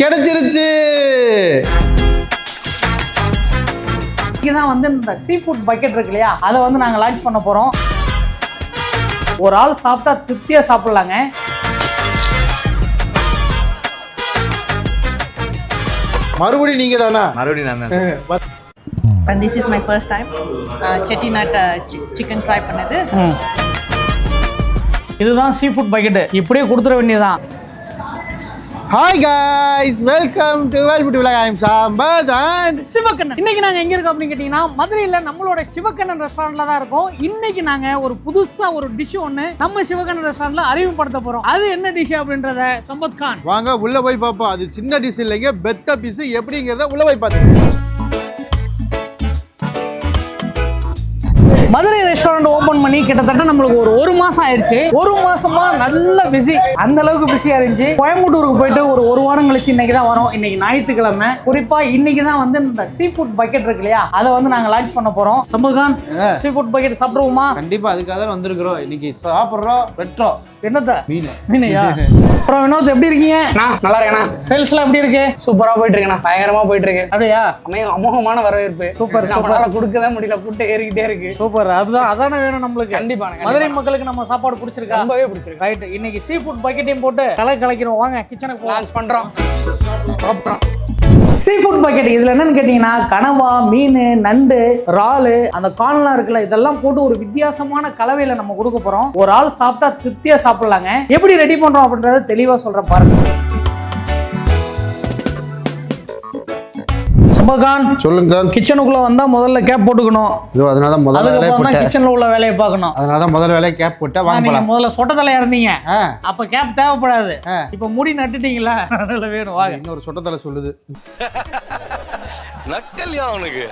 கிடைச்சிருச்சு. இங்கே தான் வந்து இந்த சீ ஃபுட் பக்கெட் இருக்கு இல்லையா? அதை வந்து நாங்கள் லான்ச் பண்ண போகிறோம் ஒரு ஆள் சாப்பிட்டா திருப்தியாக சாப்பிட்லாங்க. மறுபடியும் நீங்க தானா மறுபடியும் நான் தான். and this is my first time uh, chettinad uh, chi- chicken fry பண்ணது. ம். இதுதான் சீ ஃபுட் பக்கெட்டு இப்படியே கொடுத்துட வேண்டியதுதான். Hi guys welcome to வெல்புட் vlog I'm Sampath and Sivakannan. இன்னைக்கு நாங்க எங்க இருக்கோம் அப்படின்னு கேட்டீங்கன்னா மதுரையில நம்மளோட சிவக்கண்ணன் ரெஸ்டாரண்ட்ல தான் இருக்கோம். இன்னைக்கு நாங்க ஒரு புதுசா ஒரு டிஷ் ஒண்ணு நம்ம சிவக்கண்ணன் ரெஸ்டாரண்ட்ல அறிமுகப்படுத்த போறோம். அது என்ன டிஷ் அப்படின்றத சம்பத் கான். வாங்க உள்ள போய் பார்ப்போம். அது சின்ன டிஷ் இல்லைங்க பெத்த பீஸ் எப்படிங்கிறத உள்ள போய் பார்த்துக்கலாம். மதுரை ரெஸ்டாரண்ட் ஓபன் பண்ணி கிட்டத்தட்ட நம்மளுக்கு ஒரு ஒரு மாசம் ஆயிடுச்சு. ஒரு மாசமா நல்ல பிஸி அந்த அளவுக்கு பிஸியா இருந்துச்சு. கோயம்புத்தூருக்கு போயிட்டு ஒரு ஒரு வாரம் கழிச்சு இன்னைக்கு தான் வரோம். இன்னைக்கு ஞாயிற்றுக்கிழமை. குறிப்பா இன்னைக்கு தான் வந்து இந்த சீ ஃபுட் பக்கெட் இருக்கு இல்லையா? அதை வந்து நாங்க லான்ச் பண்ண போறோம். சம்பத் கான் சீ ஃபுட் பக்கெட் சாப்பிடுவோமா? கண்டிப்பா அதுக்காக தான் வந்திருக்கிறோம். இன்னைக்கு சாப்பிட்றோம் வெட்டுறோம் என்னத்த? மீன். மீனையா? அப்புறம் வினோத் எப்படி இருக்கீங்க? அண்ணா நல்லா இருக்கேண்ணா சேல்ஸ்லாம் எப்படி இருக்கு? சூப்பரா போயிட்டு இருக்கேண்ணா பயங்கரமா போயிட்டு இருக்கு அப்படியா? அமேக அமோகமான வரவேற்பு. சூப்பர், நம்மளால கொடுக்கவே முடியல கூட்ட ஏறிக்கிட்டே இருக்கு. சூப்பர். அதுதான் அதானே வேணும் நம்மளுக்கு. கண்டிப்பா. மதுரை மக்களுக்கு நம்ம சாப்பாடு பிடிச்சிருக்கா? ரொம்பவே பிடிச்சிருக்கு. ரைட் இன்னைக்கு சீ ஃபுட் பக்கெட்டையும் போட்டு கலை கலைக்கிறோம். வாங்க கிச்சனுக்கு லான்ச் பண்றோம். அப்புறம் சீ ஃபுட் பாக்கெட் இதில் என்னன்னு கேட்டிங்கன்னா கனவா மீன் நண்டு இறாலு அந்த கான்லாம் இருக்குல்ல இதெல்லாம் போட்டு ஒரு வித்தியாசமான கலவையில் நம்ம கொடுக்க போகிறோம் ஒரு ஆள் சாப்பிட்டா திருப்தியாக சாப்பிட்லாங்க. எப்படி ரெடி பண்ணுறோம் அப்படின்றத தெளிவாக சொல்கிறேன் பாருங்கள் சம்பகான் சொல்லுங்க. கிச்சனுக்குள்ள வந்தா முதல்ல கேப் போட்டுக்கணும். இதோ அதனால தான் முதல் வேலையை போட்டேன். கிச்சன்ல உள்ள வேலையை பார்க்கணும். அதனால தான் முதல் வேலையை கேப் போட்டேன். வாங்க போலாம் முதல்ல சொட்ட தலையா இருந்தீங்க அப்ப கேப் தேவைப்படாது. இப்ப முடி நட்டுட்டீங்களா? அதனால வேணும் வாங்க. இன்னொரு சொட்டத்தலை சொல்லுது. நக்கல்யா அவனுக்கு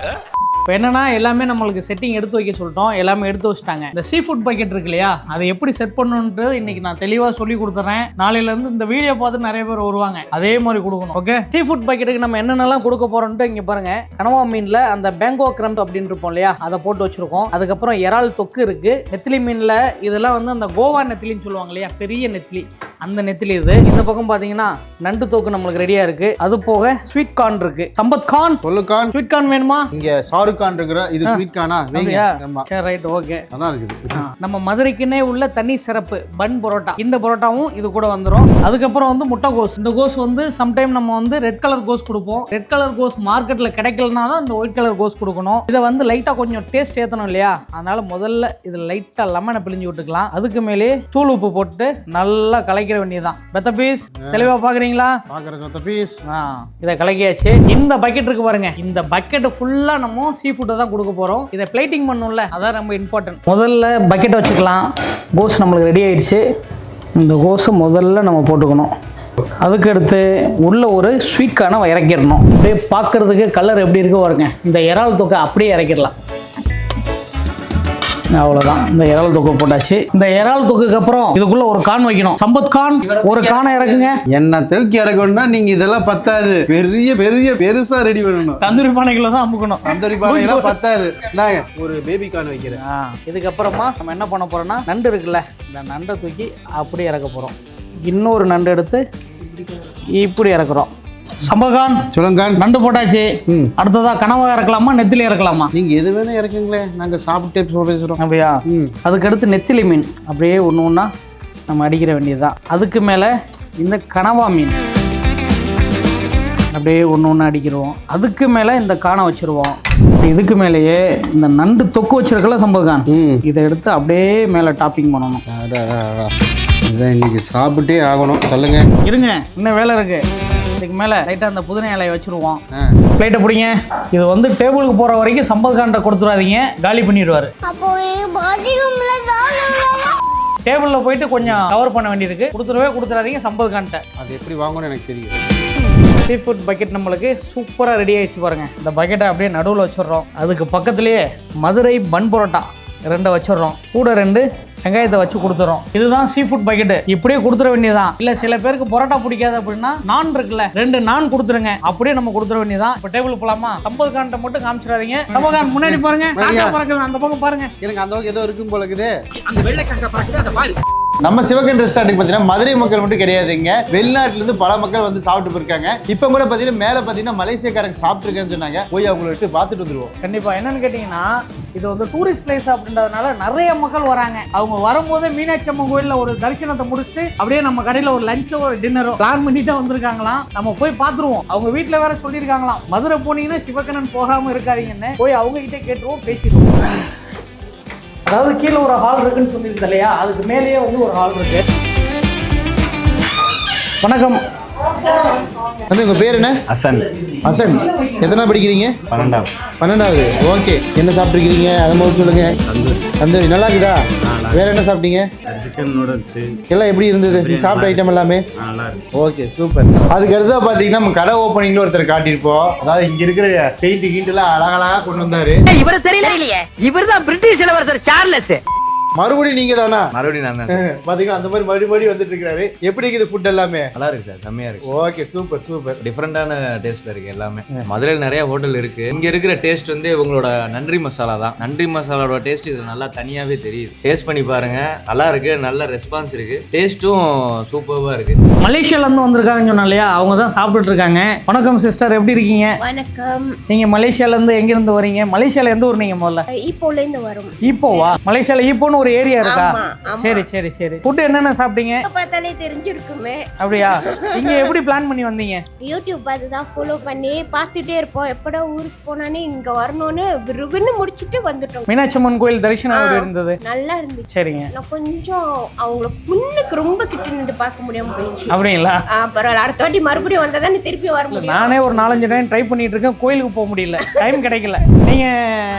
இப்போ என்னன்னா எல்லாமே நம்மளுக்கு செட்டிங் எடுத்து வைக்க சொல்லிட்டோம். எல்லாமே எடுத்து வச்சிட்டாங்க. இந்த சீ ஃபுட் பக்கெட் இருக்கு இல்லையா? அதை எப்படி செட் பண்ணணுன்றது இன்னைக்கு நான் தெளிவாக சொல்லி கொடுத்துறேன். நாளையில இருந்து இந்த வீடியோ பார்த்து நிறைய பேர் வருவாங்க. அதே மாதிரி கொடுக்கணும். ஓகே சீ ஃபுட் பக்கெட்டுக்கு நம்ம என்னென்னலாம் கொடுக்க போறோம்ட்டு இங்க பாருங்க. கனவா மீன்ல அந்த பேங்கோ கிரம்ப் அப்படின்னு இருப்போம் இல்லையா? அதை போட்டு வச்சிருக்கோம். அதுக்கப்புறம் இறால் தொக்கு இருக்கு. நெத்திலி மீன்ல இதெல்லாம் வந்து அந்த கோவா நெத்திலின்னு சொல்லுவாங்க இல்லையா? பெரிய நெத்திலி. அந்த நெத்திலி இது. இந்த பக்கம் பாத்தீங்கன்னா நண்டு தொக்கு நம்மளுக்கு ரெடியா இருக்கு. அது போக ஸ்வீட் கார்ன் இருக்கு. சம்பத் கார்ன் சொல்லுக்கான் ஸ்வீட் கார்ன் வேணுமா? இங்க ஷாருக் கான் இருக்கிற இது ஸ்வீட் கானா? வைங்க. ஆமா. சரி ரைட் ஓகே நல்லா இருக்குது. நம்ம மதுரைக்குன்னே உள்ள தனி சிறப்பு பன் பரோட்டா. இந்த பரோட்டாவும் இது கூட வந்துடும் அதுக்கப்புறம் வந்து முட்டை கோஸ் இந்த கோஸ் வந்து சம்டைம் நம்ம வந்து ரெட் கலர் கோஸ் கொடுப்போம். ரெட் கலர் கோஸ் மார்க்கெட்ல கிடைக்கலனா தான் இந்த ஒயிட் கலர் கோஸ் கொடுக்கணும். இதை வந்து லைட்டா கொஞ்சம் டேஸ்ட் ஏத்தணும் இல்லையா? அதனால முதல்ல இது லைட்டா லெமனை பிழிஞ்சு விட்டுக்கலாம். அதுக்கு மேலே தூள் உப்பு போட்டு நல்லா கலைக்கிற வேண்டியதுதான். பெத்த பீஸ் தெளிவா பாக்குறீங்களா? பாக்குற சொத்த பீஸ் ஆ, இதை கலக்கியாச்சு. இந்த பக்கெட் இருக்கு பாருங்க. இந்த பக்கெட் ஃபுல்லா நம்ம சீ ஃபுட்டை தான் கொடுக்க போகிறோம் இதை பிளேட்டிங் பண்ணணும்ல அதான் ரொம்ப இம்பார்ட்டன்ட் முதல்ல பக்கெட் வச்சுக்கலாம். கோஸ் நம்மளுக்கு ரெடி ஆயிடுச்சு. இந்த கோஸை முதல்ல நம்ம போட்டுக்கணும். அதுக்கடுத்து உள்ளே உள்ள ஒரு ஸ்வீக்கான இறக்கிடணும். அப்படியே பார்க்கறதுக்கு கலர் எப்படி இருக்கோ பாருங்க. இந்த இறால் தொக்கை அப்படியே இறக்கிடலாம். அவ்வளோதான் இந்த இறால் தொக்கு போட்டாச்சு. இந்த இறால் தொக்குக்கு அப்புறம் இதுக்குள்ள ஒரு கான் வைக்கணும். சம்பத் கான் ஒரு கானை இறக்குங்க. என்ன தூக்கி இறக்கணும்னா நீங்க இதெல்லாம் பத்தாது. பெரிய பெரிய பெருசா ரெடி பண்ணணும். தந்தூரி பானைகளை தான் அமுக்கணும். தந்தூரி பானையெல்லாம் பத்தாது. இந்தாங்க ஒரு பேபி கான் வைக்கிறேன். இதுக்கப்புறமா நம்ம என்ன பண்ண போறோம்னா நண்டு இருக்குல்ல இந்த நண்டை தூக்கி அப்படியே இறக்க போறோம். இன்னொரு நண்டு எடுத்து இப்படி இறக்குறோம். சம்பகான் சொல்லுங்க நண்டு போட்டாச்சு ம். அடுத்ததா கனவா இறக்கலாமா நெத்திலி இறக்கலாமா நீங்க எது வேணா இறக்குங்களேன் நாங்க சாப்பிட்டே பேசுறோம் அப்படியா அதுக்கடுத்து நெத்திலி மீன் அப்படியே ஒன்று ஒன்றா நம்ம அடிக்கிற வேண்டியதுதான் அதுக்கு மேலே இந்த கனவா மீன் அப்படியே ஒன்று ஒன்று அடிக்கிடுவோம் அதுக்கு மேலே இந்த காணை வச்சிருவோம் இதுக்கு மேலேயே இந்த நண்டு தொக்கு வச்சிருக்கல சம்பகான் ம் இதை எடுத்து அப்படியே மேலே டாப்பிங் பண்ணணும். இதை இன்னைக்கு சாப்பிட்டே ஆகணும் சொல்லுங்க இருங்க இன்னும் வேலை இருக்கு இதுக்கு மேலே லைட்டாக அந்த புதினா இலையை வச்சிருவோம். பிளேட்டை பிடிங்க. இது வந்து டேபிளுக்கு போகிற வரைக்கும் சம்பத்கான்ட்ட கொடுத்துடாதீங்க. காலி பண்ணிடுவார். டேபிளில் போயிட்டு கொஞ்சம் கவர் பண்ண வேண்டியிருக்கு. கொடுத்துடவே கொடுத்துடாதீங்க சம்பத்கான்ட்ட அது எப்படி வாங்கணும்னு எனக்கு தெரியும். சீ ஃபுட் பக்கெட் நம்மளுக்கு சூப்பராக ரெடி ஆயிடுச்சு பாருங்க. இந்த பக்கெட்டை அப்படியே நடுவில் வச்சிடுறோம். அதுக்கு பக்கத்துலேயே மதுரை பன் பரோட்டா ரெண்டை வச்சிடுறோம். கூட ரெண்டு வெங்காயத்தை வச்சு கொடுத்துறோம். இதுதான் சீ ஃபுட் பக்கெட் இப்படியே கொடுத்துட வேண்டியதான் இல்ல சில பேருக்கு பரோட்டா பிடிக்காது அப்படின்னா நான் இருக்குல்ல ரெண்டு நான் கொடுத்துருங்க. அப்படியே நம்ம கொடுத்துட வேண்டியதான் இப்போ டேபிள் போலாமா? சம்பது கான்ட்ட மட்டும் காமிச்சிடாதீங்க. சம்பது முன்னாடி பாருங்க அந்த பக்கம் பாருங்க. எனக்கு அந்த பக்கம் ஏதோ இருக்கும் போல இருக்குது. நம்ம சிவகன் ரெஸ்டாரண்ட்டுக்கு பார்த்தீங்கன்னா மதுரை மக்கள் மட்டும் கிடையாதுங்க. வெளிநாட்டுல இருந்து பல மக்கள் வந்து சாப்பிட்டு போயிருக்காங்க. இப்போ கூட பார்த்தீங்கன்னா மேலே பார்த்தீங்கன்னா மலேசியக்காரங்க சாப்பிட்டுருக்கேன்னு சொன்னாங்க. போய் அவங்கள விட்டு பார்த்துட்டு வந்துருவோம். கண்டிப்பா. என்னன்னு கேட்டிங்கன்னா இது வந்து டூரிஸ்ட் பிளேஸ் அப்படின்றதுனால நிறைய மக்கள் வராங்க. அவங்க வரும்போது மீனாட்சி அம்மன் கோயிலில் ஒரு தரிசனத்தை முடிச்சுட்டு அப்படியே நம்ம கடையில் ஒரு லஞ்சோ ஒரு டின்னரோ பிளான் பண்ணிட்டு வந்திருக்காங்களாம். நம்ம போய் பார்த்துருவோம். அவங்க வீட்டில் வேற சொல்லியிருக்காங்களாம். மதுரை போனீங்கன்னா சிவகண்ணன் போகாமல் இருக்காதீங்கன்னு போய் அவங்க கிட்டே கேட்டுருவோம் பேசிடுவோம். அதாவது கீழே ஒரு ஹால் இருக்குன்னு சொல்லியிருந்தேன் இல்லையா? அதுக்கு மேலேயே வந்து ஒரு ஹால் இருக்கு. வணக்கம். தம்பி உங்க பேர் என்ன? அசன் அசன் எத்தனை படிக்கிறீங்க? பன்னெண்டாம் பன்னெண்டாவது. ஓகே. என்ன சாப்பிட்ருக்கீங்க அதை முதல்ல சொல்லுங்க. தந்தூரி. நல்லா இருக்குதா? வேற என்ன சாப்பிட்டீங்க? சிக்கன் நூடுல்ஸு எல்லாம் எப்படி இருந்தது? சாப்பிட்ட ஐட்டம் எல்லாமே? நல்லா இருக்கு. Okay super. அதுக்கு அடுத்தா பார்த்தீங்கன்னா நம்ம கடை ஓப்பனிங்ல ஒருத்தர் காட்டியிருப்போம். அதாவது இங்க இருக்கிற பெயிண்ட் கீண்டெல்லாம் அழகழகா கொண்டு வந்தாரு. இவரு தெரியலையே. இவர்தான் பிரிட்டிஷ் இளவரசர் சார்லஸ் மறுபடியும் நீங்க தானா மறுபடியும் நான் தான் பாத்தீங்கன்னா அந்த மாதிரி மறுபடியும் மறுபடியும் வந்துட்டு இருக்காரு எப்படி இருக்குது ஃபுட் எல்லாமே? நல்லா இருக்கு சார் செம்மையா இருக்கு. ஓகே சூப்பர் சூப்பர் டிஃப்ரெண்டான டேஸ்ட்ல இருக்கு எல்லாமே. மதுரையில் நிறைய ஹோட்டல் இருக்கு. இங்க இருக்கிற டேஸ்ட் வந்து உங்களோட நன்றி மசாலா தான். நன்றி மசாலாவோட டேஸ்ட் இது நல்லா தனியாவே தெரியுது. டேஸ்ட் பண்ணி பாருங்க. நல்லா இருக்கு நல்ல ரெஸ்பான்ஸ் இருக்கு. டேஸ்ட்டும் சூப்பர்வா இருக்கு. மலேசியால இருந்து வந்திருக்காங்கன்னு சொன்னா இல்லையா? அவங்க தான் சாப்பிட்டுட்டு இருக்காங்க. வணக்கம் சிஸ்டர் எப்படி இருக்கீங்க? வணக்கம். நீங்க மலேசியால இருந்து எங்க இருந்து வரீங்க மலேசியால எந்த ஊர் நீங்க முதல்ல? இப்போல இருந்து வரும். ஈப்போவா? மலேசியால ஒரு ஏரியா இருக்கா. சரி சரி சரி. ஃபுட் என்னென்ன சாப்பிட்டீங்க? பார்த்தாலே தெரிஞ்சிருக்குமே. அப்படியா? இங்க எப்படி பிளான் பண்ணி வந்தீங்க? யூடியூப் அதுதான் ஃபாலோ பண்ணி பார்த்துட்டே இருப்போம். எப்படா ஊருக்கு போனானே இங்க வரணும்னு விரும்புன்னு முடிச்சிட்டு வந்துட்டோம். மீனாட்சி அம்மன் கோயில் தரிசனம் எப்படி இருந்தது? நல்லா இருந்துச்சு. சரிங்க. நான் கொஞ்சம் அவங்கள முன்னுக்கு ரொம்ப கிட்ட நின்று பார்க்க முடியாம போயிடுச்சு. அப்படிங்களா? ஆ, பரவாயில்ல. அடுத்த வாட்டி மறுபடியும் வந்தா தானே திருப்பி வர முடியும். நானே ஒரு நாலஞ்சு டைம் ட்ரை பண்ணிட்டு இருக்கேன். கோயிலுக்கு போக முடியல. டைம் கிடைக்கல. நீங்க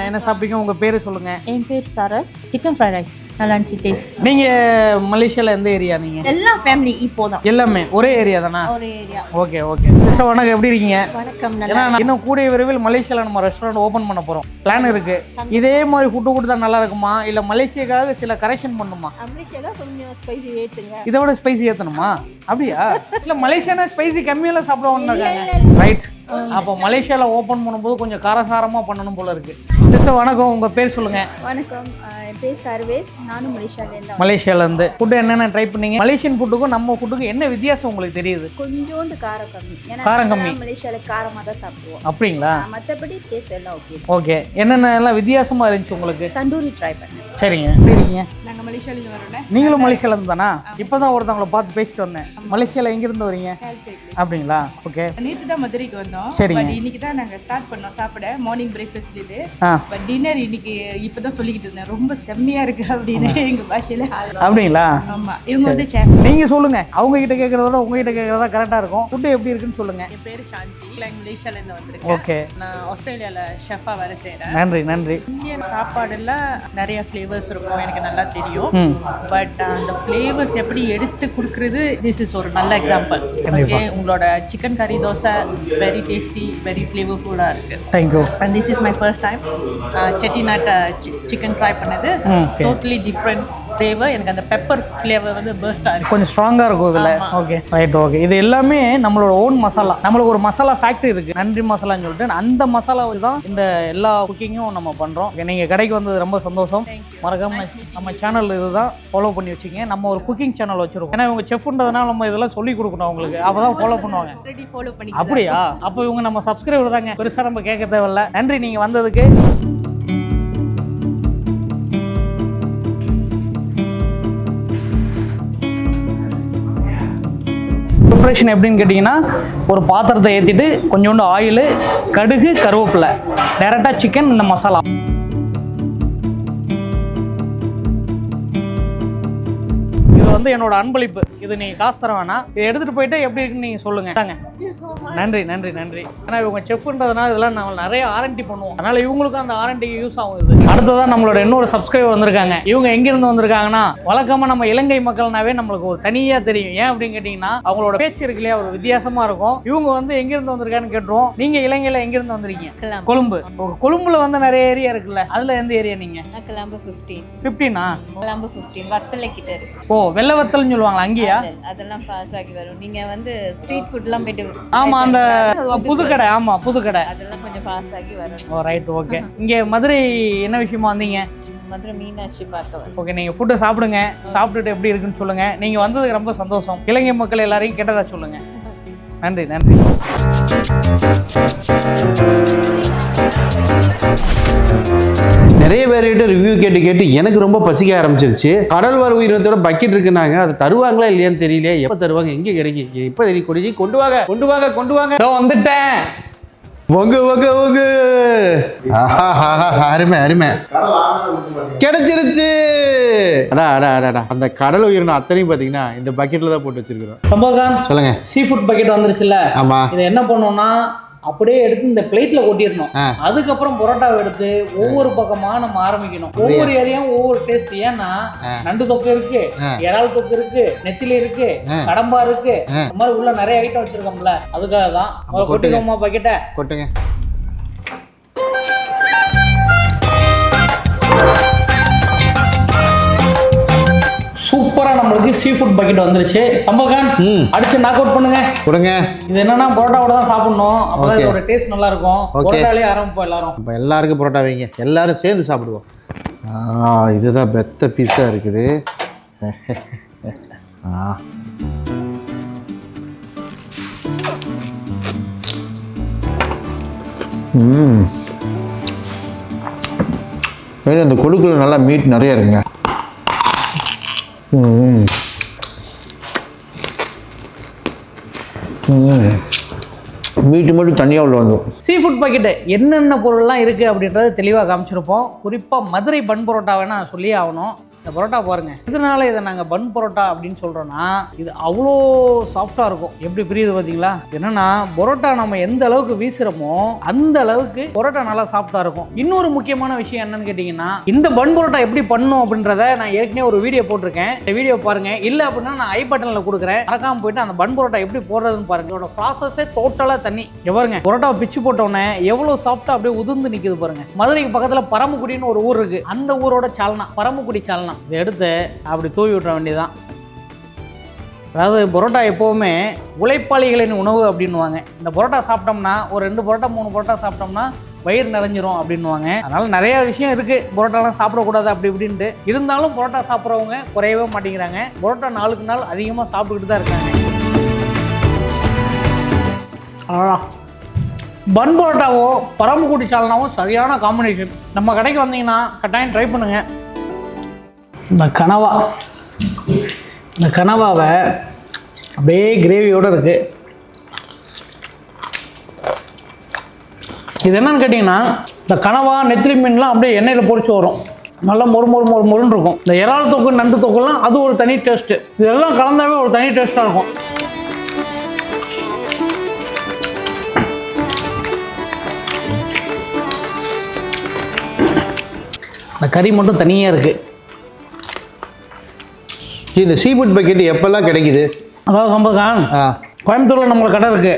என்ன சாப்பிட்டீங்க? உங்க பேரு சொல்லுங்க. என் பேர் சரஸ். சிக்கன் ஃப்ரைட் ரைஸ் நல்லா இருந்துச்சு நீங்க மலேசியால எந்த ஏரியா நீங்க? எல்லா ஃபேமிலி இப்போ தான் எல்லாமே ஒரே ஏரியா தானா? ஒரு ஏரியா ஓகே ஓகே சிஸ்டர் வணக்கம் எப்படி இருக்கீங்க? வணக்கம் நான் இன்னும் கூடிய விரைவில் மலேசியால நம்ம ரெஸ்டாரண்ட் ஓபன் பண்ண போறோம். பிளான் இருக்கு. இதே மாதிரி ஃபுட்டு கொடுத்தா நல்லா இருக்குமா? இல்ல மலேசியாக்காக சில கரெக்ஷன் பண்ணுமா? அம்ரிஷா கொஞ்சம் ஸ்பைசி ஏற்றுங்க இதை விட ஸ்பைசி ஏத்தணுமா? அப்படியா? இல்ல மலேசியானா ஸ்பைசி கம்மியெல்லாம் சாப்பிடுவாங்க ரைட் அப்போ மலேசியால ஓபன் பண்ணும்போது கொஞ்சம் காரசாரமா பண்ணணும் போல இருக்கு. சிஸ்டர் வணக்கம். உங்க பேர் சொல்லுங்க. வணக்கம். என் பேர் சர்வேஸ். நானும் மலேசியாலேருந்து மலேசியால இருந்து ஃபுட் என்னென்ன ட்ரை பண்ணீங்க? மலேசியன் ஃபுட்டுக்கும் நம்ம ஃபுட்டுக்கும் என்ன வித்தியாசம் உங்களுக்கு தெரியுது? கொஞ்சோண்டு காரம் கம்மி. ஏன்னா காரம் கம்மி. மலேசியாவில் காரமாக தான் சாப்பிடுவோம். அப்படிங்களா? மற்றபடி டேஸ்ட் எல்லாம் ஓகே ஓகே என்னென்ன எல்லாம் வித்தியாசமா இருந்துச்சு உங்களுக்கு? தண்டூரி ட்ரை பண்ணேன். சரிங்க. இருக்கீங்க? நாங்கள் மலேசியாலேருந்து வரோம் நீங்களும் மலேசியால இருந்து தானா இப்பதான் ஒருத்தவங்கள பார்த்து பேசிட்டு வந்தேன். மலேசியால எங்க இருந்து வரீங்க அப்படிங்களா? ஓகே நேற்று தான் மதுரைக்கு வந்தோம். சரிங்க. பட் இன்னைக்கு தான் நாங்கள் ஸ்டார்ட் பண்ணோம். சாப்பிட. மார்னிங் பிரேக்ஃபாஸ்ட் இது. பட் டின்னர் இன்னைக்கு இப்போ தான் சொல்லிக்கிட்டு இருந்தேன். ரொம்ப செம்மையா இருக்கு அப்படின்னு எங்க பாஷையில அப்படிங்களா? ஆமா. இவங்க வந்து chef. நீங்க சொல்லுங்க. அவங்க கிட்ட கேட்கறத விட உங்க கிட்ட கேட்கறதா கரெக்டா இருக்கும். ஃபுட்டு எப்படி இருக்குன்னு சொல்லுங்க. என் பேர் சாந்தி. நான் மலேசியால இருந்து வந்திருக்கேன். ஓகே. நான் ஆஸ்திரேலியால ஷெஃபா வேலை செய்றேன். நன்றி நன்றி. இந்தியன் சாப்பாடுல நிறைய ஃப்ளேவர்ஸ் இருக்கும். எனக்கு நல்லா தெரியும். பட் அந்த ஃப்ளேவர்ஸ் எப்படி எடுத்து கொடுக்கறது திஸ் இஸ் ஒரு நல்ல எக்ஸாம்பிள். ஓகே உங்களோட சிக்கன் கறி தோசை வெரி டேஸ்டி வெரி ஃப்ளேவர்ஃபுல்லாக இருக்கு. Thank you and this is my first time Chettinad chicken try பண்ணது. டோட்டலி டிஃப்ரெண்ட் ஃப்ளேவர் எனக்கு அந்த பெப்பர் ஃப்ளேவர் வந்து பெர்ஸ்டாக இருக்கு. கொஞ்சம் ஸ்ட்ராங்கா இருக்கும் இதுல. ஓகே ரைட் ஓகே இது எல்லாமே நம்மளோட ஓன் மசாலா நம்மளுக்கு ஒரு மசாலா ஃபேக்டரி இருக்கு. நன்றி மசாலான்னு சொல்லிட்டு அந்த மசாலா தான் இந்த எல்லா குக்கிங்கும் நம்ம பண்றோம். Okay, நீங்க கடைக்கு வந்தது ரொம்ப சந்தோஷம். மறக்காம நம்ம சேனல் இதுதான் ஃபாலோ பண்ணி வச்சுங்க நம்ம ஒரு குக்கிங் சேனல் வச்சிருக்கோம். ஏன்னா இவங்க செஃப்ன்றதுனால நம்ம இதெல்லாம் சொல்லி கொடுக்கணும் அவங்களுக்கு. ஃபாலோ பண்ணுவாங்க. ஆல்ரெடி ஃபாலோ பண்ணி அப்படியா? அப்போ இவங்க நம்ம சப்ஸ்கிரைபர் தாங்க. பெருசா நம்ம கேட்க தேவையில்ல. நன்றி நீங்க வந்ததுக்கு. ப்ரிப்ரேஷன் எப்படின்னு கேட்டிங்கன்னா ஒரு பாத்திரத்தை ஏற்றிட்டு கொஞ்சோண்டு ஆயில் கடுகு கருவேப்பிலை. டேரெக்டாக சிக்கன் இந்த மசாலா. வந்து என்னோட அன்பளிப்பு. இது நீங்க காசு தர வேணாம். இதை எடுத்துட்டு போயிட்டு எப்படி இருக்குன்னு நீங்க சொல்லுங்க. தாங்க. நன்றி நன்றி நன்றி. ஏன்னா இவங்க செஃப்ன்றதுனால இதெல்லாம் நம்ம நிறைய ஆரண்டி பண்ணுவோம். அதனால இவங்களுக்கும் அந்த ஆரண்டிக்கு யூஸ் ஆகும் இது. அடுத்ததான் நம்மளோட இன்னொரு சப்ஸ்கிரைபர் வந்திருக்காங்க. இவங்க எங்க இருந்து வந்திருக்காங்கன்னா வழக்கமா நம்ம இலங்கை மக்கள்னாவே நம்மளுக்கு ஒரு தனியா தெரியும். ஏன் அப்படின்னு கேட்டீங்கன்னா அவங்களோட பேச்சு இருக்கு இல்லையா ஒரு வித்தியாசமா இருக்கும். இவங்க வந்து எங்க இருந்து வந்திருக்கான்னு கேட்டுருவோம். நீங்க இலங்கையில எங்க இருந்து வந்திருக்கீங்க கொழும்பு. கொழும்புல வந்து நிறைய ஏரியா இருக்குல்ல. அதுல எந்த ஏரியா நீங்க? நான் கிளம்பு ஃபிஃப்டீன் ஃபிஃப்டீனா கிளம்பு ஃபிஃப்டீன் வத்தலை கிட்ட இருக்கு. ஓ வெள்ளவத்தல்னு சொல்லுவாங்களா அங்கேயா? அது- அதெல்லாம் பாஸ் ஆகி வரும். நீங்க வந்து ஸ்ட்ரீட் ஃபுட்லாம் போயிட்டு ஆமா அந்த புதுக்கடை ஆமா புதுக்கடை. அதெல்லாம் கொஞ்சம் பாஸ் ஆகி வரும். ஓ ரைட் ஓகே இங்க மதுரை என்ன விஷயமா வந்தீங்க? மதுரை மீனாட்சி பார்க்க ஓகே நீங்கள் ஃபுட்டை சாப்பிடுங்க. சாப்பிட்டுட்டு எப்படி இருக்குன்னு சொல்லுங்கள் நீங்கள் வந்ததுக்கு ரொம்ப சந்தோஷம். இலங்கை மக்கள் எல்லாரையும் கேட்டதா சொல்லுங்கள் நன்றி நன்றி. பேர்கிட்ட ரிவ்யூ கேட்டு கேட்டு எனக்கு ரொம்ப பசிக்க ஆரம்பிச்சிருச்சு. கடல் வர உயிரினத்தோட பக்கெட் இருக்குனாங்க அது தருவாங்களா இல்லையான்னு தெரியல எப்போ தருவாங்க? எங்கே கிடைக்கும்? எப்போ தெரியும் கொடி கொண்டு வாங்க கொண்டு வாங்க கொண்டு வாங்க. வந்துட்டேன். வங்க வங்க வங்க. அருமை அருமை. கிடைச்சிருச்சு. அடா அடா அடா, அந்த கடல் உயிரினம் அத்தனையும் பார்த்தீங்கன்னா இந்த பக்கெட்டில் தான் போட்டு வச்சிருக்கிறோம். சொல்லுங்க. சீ ஃபுட் பக்கெட் வந்துருச்சுல்ல. ஆமா. இதை என்ன பண்ணோம்னா அப்படியே எடுத்து இந்த பிளேட்ல கொட்டிடணும். அதுக்கப்புறம் பரோட்டாவை எடுத்து ஒவ்வொரு பக்கமா நம்ம ஆரம்பிக்கணும் ஒவ்வொரு ஏரியாவும் ஒவ்வொரு டேஸ்ட் ஏன்னா நண்டு தொக்கு இருக்கு. இறால் தொக்கு இருக்கு நெத்திலி இருக்கு. கடம்பா இருக்கு. இந்த மாதிரி உள்ள நிறைய ஐட்டம் வச்சிருக்கோம்ல அதுக்காக தான். கொட்டிக்கோமா பக்கெட்டை கொட்டுங்க சூப்பரா நம்மளுக்கு சீ ஃபுட் பக்கெட் வந்துருச்சு சம்பகான். அடிச்சு நாக் அவுட் பண்ணுங்க. கொடுங்க. இது என்னன்னா பரோட்டாவோட தான் சாப்பிடணும். அப்பதான். இதோட டேஸ்ட் நல்லா இருக்கும். பரோட்டாலே ஆரம்பிப்போம் எல்லாரும். அப்போ எல்லாருக்கும் பரோட்டா வைங்க. எல்லாரும் சேர்ந்து சாப்பிடுவோம். இதுதான் பெத்த பீஸாக இருக்குது. ஆ. ம். இந்த கொடுக்குல நல்லா மீட் நிறைய இருக்குங்க. ம். மீட்டு மட்டும் தனியாக உள்ள வந்துடும் சீ ஃபுட் பாக்கெட்டு என்னென்ன பொருள்லாம் இருக்குது அப்படின்றத தெளிவாக காமிச்சிருப்போம். குறிப்பாக மதுரை பன் பரோட்டாவை நான் சொல்லியே ஆகணும். இந்த பரோட்டா பாருங்க. இதனால இதை நாங்கள் பன் பரோட்டா அப்படின்னு சொல்கிறோன்னா இது அவ்வளோ சாஃப்டாக இருக்கும். எப்படி புரியுது பார்த்தீங்களா என்னன்னா பரோட்டா நம்ம எந்த அளவுக்கு வீசுகிறோமோ அந்த அளவுக்கு பரோட்டா நல்லா சாஃப்டாக இருக்கும். இன்னொரு முக்கியமான விஷயம் என்னன்னு கேட்டிங்கன்னா இந்த பன் பரோட்டா எப்படி பண்ணும் அப்படின்றத நான் ஏற்கனவே ஒரு வீடியோ போட்டிருக்கேன். இந்த வீடியோ பாருங்க. இல்லை அப்படின்னா நான் ஐ பட்டனில் கொடுக்குறேன். மறக்காம போயிட்டு அந்த பன் பரோட்டா எப்படி போடுறதுன்னு பாருங்க. இதோட ப்ராசஸே டோட்டலாக தண்ணி. எவருங்க பரோட்டா பிச்சு போட்டோன்னே எவ்வளோ சாஃப்டாக அப்படியே உதிர்ந்து நிற்குது பாருங்க. மதுரைக்கு பக்கத்தில் பரமக்குடின்னு ஒரு ஊர் இருக்கு. அந்த ஊரோட சால்னா பரமக்குடி சால்னா. இதை எடுத்து அப்படி தூவி விட்ற வேண்டியதான் அதாவது பரோட்டா எப்போவுமே உழைப்பாளிகளின் உணவு அப்படின்வாங்க இந்த பரோட்டா சாப்பிட்டோம்னா ஒரு ரெண்டு பரோட்டா மூணு பரோட்டா சாப்பிட்டோம்னா வயிறு நிறைஞ்சிரும் அப்படின்னுவாங்க. அதனால் நிறைய விஷயம் இருக்குது பரோட்டாலாம் சாப்பிடக்கூடாது அப்படி இப்படின்ட்டு. இருந்தாலும் பரோட்டா சாப்பிட்றவங்க குறையவே மாட்டேங்கிறாங்க. பரோட்டா நாளுக்கு நாள் அதிகமாக சாப்பிட்டுக்கிட்டு தான் இருக்காங்க. பன் பரோட்டாவோ பரமக்குடி சால்னாவும் சரியான காம்பினேஷன் நம்ம கடைக்கு வந்தீங்கன்னா கட்டாயம் ட்ரை பண்ணுங்கள் இந்த கனவா. இந்த கனவாவை அப்படியே கிரேவியோடு இருக்கு. இது என்னன்னு கேட்டிங்கன்னா இந்த கனவா நெத்திலி மீன்லாம் அப்படியே எண்ணெயில் பொறிச்சு வரும். நல்லா மொறு மொறு மொறு மொறுன்னு இருக்கும். இந்த இறால் தொக்கு நண்டு தொக்குலாம் அது ஒரு தனி டேஸ்ட்டு இதெல்லாம் கலந்தாவே ஒரு தனி டேஸ்ட்டாக இருக்கும். இந்த கறி மட்டும் தனியாக இருக்குது இந்த சீஃபுட் பக்கெட் எப்பெல்லாம் கிடைக்குது? அதாவது சம்பதான் ஆ. கோயம்புத்தூர்ல நம்மளுக்கு கடை இருக்கு.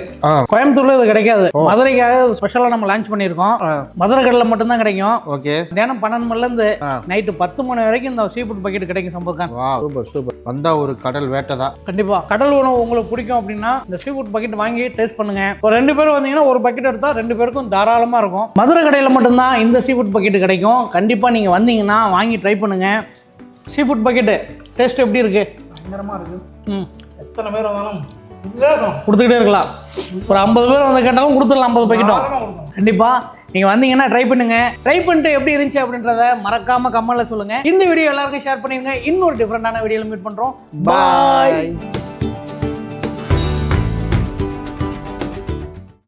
கோயம்புத்தூர்ல இது கிடைக்காது. மதுரைக்காக ஸ்பெஷலா நம்ம லான்ச் பண்ணியிருக்கோம். மதுரை கடையில் மட்டும்தான் கிடைக்கும். ஓகே. தினம் பன்னெண்டு மணில இருந்து. நைட்டு பத்து மணி வரைக்கும் இந்த சீ ஃபுட் பக்கெட் கிடைக்கும் வா சூப்பர் சூப்பர் வந்தா ஒரு கடல் வேட்டை தான் கண்டிப்பா. கடல் உணவு உங்களுக்கு பிடிக்கும் அப்படின்னா இந்த சீ ஃபுட் பக்கெட் வாங்கி டேஸ்ட் பண்ணுங்க. ஒரு ரெண்டு பேரும் வந்தீங்கன்னா ஒரு பக்கெட் எடுத்தா ரெண்டு பேருக்கும் தாராளமா இருக்கும். மதுரை கடையில் மட்டும்தான் இந்த சீ ஃபுட் பக்கெட் கிடைக்கும். கண்டிப்பா நீங்க வந்தீங்கன்னா வாங்கி ட்ரை பண்ணுங்க. சீ ஃபுட் பக்கெட்டு டேஸ்ட் எப்படி இருக்கு? பயங்கரமா இருக்கு. ம். எத்தனை பேர் வந்தாலும் கொடுத்துக்கிட்டே இருக்கலாம். ஒரு ஐம்பது பேர் வந்து கேட்டாலும் கொடுத்துடலாம் ஐம்பது பக்கெட்டும் கண்டிப்பாக நீங்கள் வந்தீங்கன்னா ட்ரை பண்ணுங்க. ட்ரை பண்ணிட்டு எப்படி இருந்துச்சு அப்படின்றத மறக்காம கமெண்ட்ல சொல்லுங்க. இந்த வீடியோ எல்லாருக்கும் ஷேர் பண்ணிருங்க இன்னொரு டிஃப்ரெண்டான வீடியோவில் மீட் பண்ணுறோம் பாய்